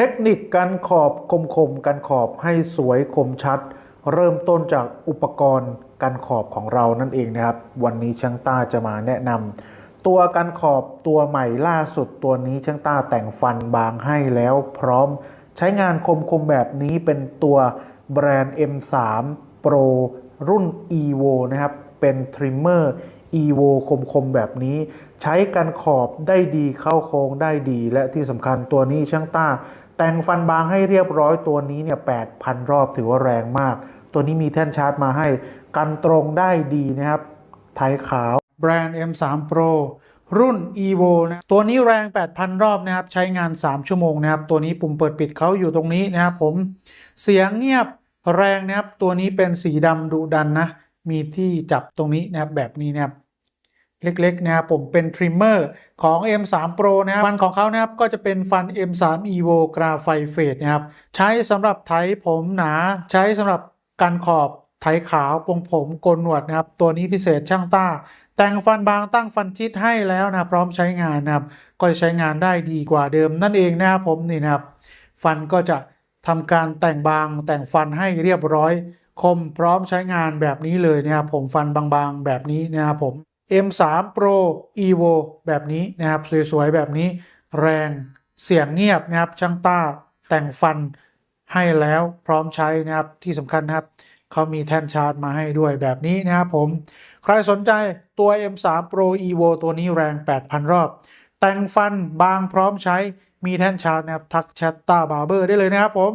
ทคนิคการขอบคมคมๆการขอบให้สวยคมชัด เริ่มต้นจากอุปกรณ์การขอบของเรานั่นเองนะครับ วันนี้ช่างต้าจะมาแนะนำตัวการขอบตัวใหม่ล่าสุดตัวนี้ช่างต้าแต่งฟันบางให้แล้วพร้อม ใช้งานคมคมๆแบบนี้เป็นตัวแบรนด์ M3 Pro รุ่น Evo นะครับ เป็นทริมเมอร์ Evo คมคมๆแบบนี้ ใช้กันขอบได้ดีเข้าโค้งได้ดี และที่สำคัญตัวนี้ช่างต้า แต่งฟันบางให้เรียบร้อยตัวนี้เนี่ย8,000 รอบถือว่าแรงมาก ตัวนี้มีแท่นชาร์จมาให้กันตรงได้ดีนะครับ ไทยขาว แบรนด์ M3 Pro รุ่น Evo นะตัวนี้แรง 8,000 รอบนะครับ ใช้งาน 3 ชั่วโมงนะครับ ตัวนี้ปุ่มเปิดปิดเขาอยู่ตรงนี้นะครับผม เสียงเงียบแรงนะครับ ตัวนี้เป็นสีดำดุดันนะ มีที่จับตรงนี้นะครับแบบนี้นะครับ เล็กๆนะครับผมเป็นทริมเมอร์ของ M3 Pro นะครับฟันของเขานะครับก็จะเป็นฟัน M3 Evo Graphite นะครับใช้สำหรับไถผมหนา ใช้สำหรับการขอบไถขาวปรงผมโกนหนวดนะครับ ตัวนี้พิเศษช่างต้า แต่งฟันบางตั้งฟันชิดให้แล้วนะพร้อมใช้งานนะครับ ก็จะใช้งานได้ดีกว่าเดิมนั่นเองนะครับผมนี่นะครับ ฟันก็จะทำการแต่งบางแต่งฟันให้เรียบร้อย คมพร้อมใช้งานแบบนี้เลยนะครับผมฟันบางๆแบบนี้นะครับผม M3 Pro Evo แบบนี้นะครับสวยๆแบบนี้ แรงเสียงเงียบนะครับช่างต้าแต่งฟันให้แล้วพร้อมใช้นะครับที่สำคัญนะครับเขามีแท่นชาร์จมาให้ด้วยแบบนี้นะครับผม ใครสนใจตัว M3 Pro Evo ตัวนี้แรง 8,000 รอบ แต่งฟันบางพร้อมใช้มีแท่นชาร์จนะครับ ทักแชทต้าบาร์เบอร์ได้เลยนะครับผม